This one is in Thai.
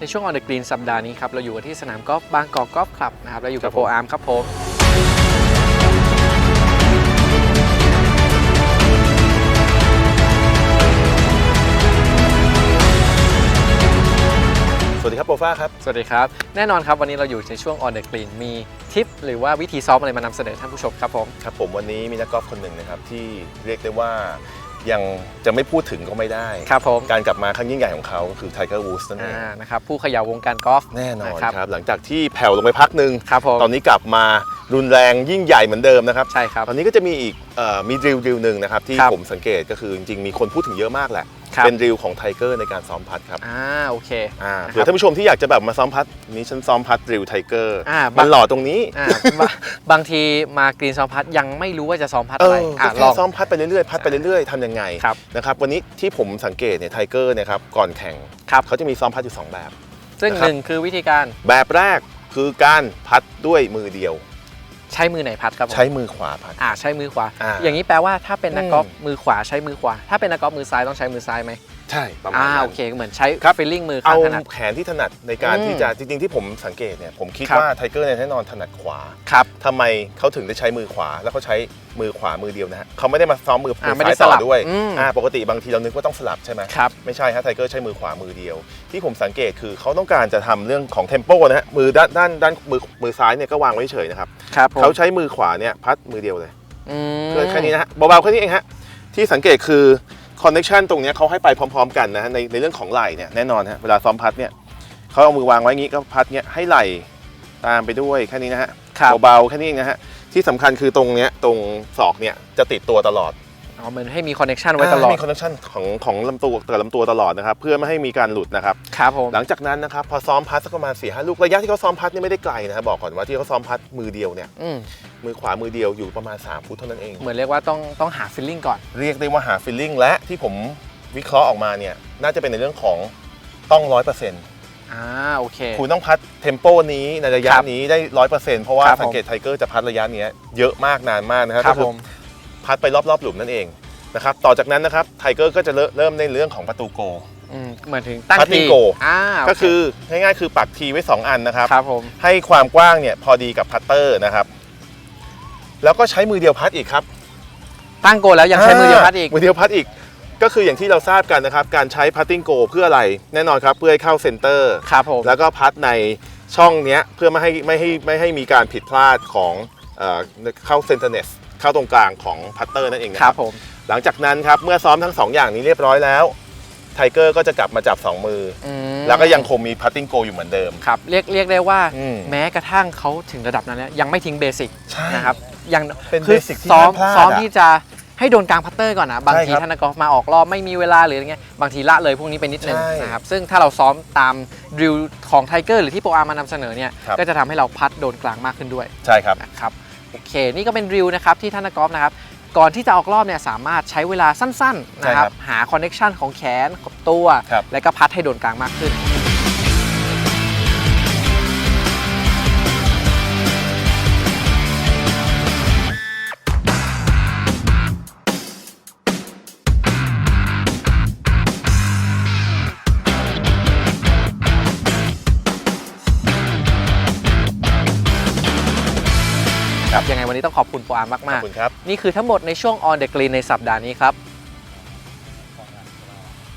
ในช่วง On the Green สัปดาห์นี้ครับ เราอยู่กันที่สนามกอล์ฟบางกอกกอล์ฟคลับนะครับ เราอยู่กับครับโปผมรอาร์มครับผม สวัสดีครับโปรฟ้าครับ สวัสดีครับ แน่นอนครับ วันนี้เราอยู่ในช่วง On the Green มีทิป หรือว่าวิธีซ้อมอะไรมานำเสนอท่านผู้ชมครับผม ครับผมวันนี้มีนักกอล์ฟคนหนึ่งนะครับที่เรียกได้ว่า ยังจะไม่พูดถึงก็ไม่ได้ ครับผมการกลับมาครั้งยิ่งใหญ่ของเขาคือไทเกอร์วูดส์นั่นเองอ่านะครับผู้เขย่าวงการกอล์ฟ แน่นอนนะครับครับ หลังจากที่แผ่วลงไปพักหนึ่งครับผม ตอนนี้กลับมารุนแรงยิ่งใหญ่เหมือนเดิมนะครับ ใช่ครับ ตอนนี้ก็จะมีอีกเอ่อมีดริลดริลหนึ่งนะครับที่ครับผมสังเกตก็คือจริงๆมีคนพูดถึงเยอะมากแหละ ครับ เป็นดริลของไทเกอร์ในการซ้อมพัดครับอ่าโอเคอ่านะครับเผื่อท่านผู้ชมที่อยากจะแบบมาซ้อมพัดนี้ฉันซ้อมพัดดริลไทเกอร์อ่ามับางนหล่อตรงนี้อ่าบางบางทีมากรีนซ้อมพัดยังไม่รู้ว่าจะซ้อมพัดเออะไรออ่าก็ลแค่อง ซ้อมพัดไปเรื่อยๆพัดไปเรื่อยๆทำยังไงครับ นะครับวันนี้ที่ผมสังเกตเนี่ยไทเกอร์เนี่ยครับก่อนแข่งครับ เขาจะมีซ้อมพัดอยู่2แบบ ซึ่งนะครับ หนึ่งคือวิธีการ แบบแรกคือการพัดด้วยมือเดียว ใช้มือไหนพัดครับผมใช้มือขวาพัด อ่าใช้มือขวา อ่าอย่างนี้แปลว่าถ้าเป็นนักกอล์ฟอืมมือขวาใช้มือขวา ถ้าเป็นนักกอล์ฟมือซ้ายต้องใช้มือซ้ายไหม ใช่ประมาณอ่านั้นโอเคเหมือนใช้ครับ ฟีลลิ่งมือเอาข้างถนัด แขนที่ถนัดในการอืมที่จะจริงๆที่ผมสังเกตเนี่ยผมคิดครับ ว่าไทเกอร์เนี่ยแน่นอนถนัดขวาครับ ทำไมเขาถึงได้ใช้มือขวา แล้วเขาใช้มือขวามือเดียวนะฮะเขาไม่ได้มาซ้อมมืออ่ามือไม่ได้ซ้ายต่สลัอบด้วยอืม อ่าปกติบางทีเรานึกว่าต้องสลับใช่ไหมครับ ไม่ใช่ฮะไทเกอร์ใช้มือขวามือเดียว ที่ผมสังเกตคือเขาต้องการจะทำเรื่องของเทมโปนะฮะมือด้านด้านด้านมือมือซ้ายเนี่ยก็วางไว้เฉยนะครับครับผมเขาใช้มือขวาเนี่ยพัดมือเดียวเลย อืมคือแค่นี้นะฮะเบาๆแค่นี้เองฮะที่สังเกตคือ คอนเน t ชันตรงเนี้ยเขาให้ไปพร้อม ๆ กันนะฮะในในเรื่องของไหล่เนี่ยแน่นอนฮะเวลาซ้อมพัดเนี่ยเขาเอามือวางไว้อย่างงี้ก็พัดเนี่ยให้ไหล่ตามไปด้วยแค่นี้นะฮะครับเบาๆแค่นี้เองนะฮะที่สำคัญคือตรงเนี้ยตรงศอกเนี่ยจะติดตัวตลอด อ๋อเหมือนให้มีคอนเน t ชันไว้ตลอดามีคอนเน t ชันของของลำตัวกับลำตัวตลอดนะครับ เพื่อไม่ให้มีการหลุดนะครับ ครับผม หลังจากนั้นนะครับ พอซ้อมพัดสักประมาณ4ี่ห้าลูก ระยะที่เขาซ้อมพัดเนี่ยไม่ได้ไกลนะครับบอกก่อนว่าที่เขาซ้อมพัดมือเดียวเนี่ยอืมมือขวามือเดียวอยู่ประมาณ 3 ฟุตเท่านั้นเอง เหมือนเรียกว่าต้องต้องหาฟีลลิ่งก่อน เรียกได้ว่าหาฟิลลิ่งและที่ผมวิเคราะห์ออกมาเนี่ยน่าจะเป็นในเรื่องของต้องร้อยเปอร์เซ็นต์อ่าโอเค คุณต้องพัดเทมโปนี้ในระยะครับนี้ได้ร้อยเปอร์เซ็นต์เพราะว่าครับผมสังเกตไทเกอร์จะพัดระยะเนี้ยเยอะมากนานมากนะครับครับก็คืผอม พัดไปรอบๆหลุมนั่นเองนะครับต่อจากนั้นนะครับไทเกอร์ก็จะเริ่มเริ่มในเรื่องของประตูโกอืมเหมือนถึงตั้ง Putting ที goal อ่าโเก็คือง่ายๆ คือปักทีไว้ 2 อันนะครับ ครับผมให้ความกว้างเนี่ยพอดีกับพัตเตอร์นะครับ แล้วก็ใช้มือเดียวพัดอีกครับตั้งโกแล้วยังใช้มือเดียวพัดอีก มือเดียวพัดอีก ก็คืออย่างที่เราทราบกันนะครับ การใช้พัตติ้งโกเพื่ออะไร แน่นอนครับ เพื่อให้เข้าเซนเตอร์ ครับผม แล้วก็พัดในช่องเนี้ยเพื่อไม่ให้ไม่ให้ไม่ให้มีการผิดพลาดของเอ่อเข้าเซนเตอร์เนส เข้าตรงกลางของพัตเตอร์นั่นเองนะคครัรับบผมหลังจากนั้นครับเมื่อซ้อมทั้งสองอย่างนี้เรียบร้อยแล้วไทเกอร์ก็จะกลับมาจับสองมืออือมแล้วก็ยังคงมีพัตติ้งโกอยู่เหมือนเดิม ครับเรียกเรียกได้ว่าอืมแม้กระทั่งเขาถึงระดับนั้นแล้วยังไม่ทิ้งเบสิกใช่นะครับยังเป็นคือ basic ที่ซ้อมห้ามพลาดซ้อมอะที่จะให้โดนกลางพัตเตอร์ก่อนนะบางใช่ทีครับท่านนักกอล์ฟมาออกรอบไม่มีเวลาหรืออะไรเงี้ยบางทีละเลยพวกนี้ไปนิดนึงใช่นะครับซึ่งถ้าเราซ้อมตามดริลของไทเกอร์หรือที่โปรอาร์มานำเสนอเนี่ยครับ ก็จะทำให้เราพัดโดนกลางมากขึ้นด้วยใช่ครับ นะครับ โอเค นี่ก็เป็นดริลนะครับที่ท่านนักกอล์ฟนะครับก่อนที่จะออกรอบเนี่ยสามารถใช้เวลาสั้นๆนะครับใช่ครับหาคอนเน็ชันของแขนกับตัวครับแล้วก็พัดให้โดนกลางมากขึ้น ยังไงวันนี้ต้องขอบคุณโปรอาร์มขอมาบกคุณครับๆนี่คือทั้งหมดในช่วง On the Green ในสัปดาห์นี้ครับ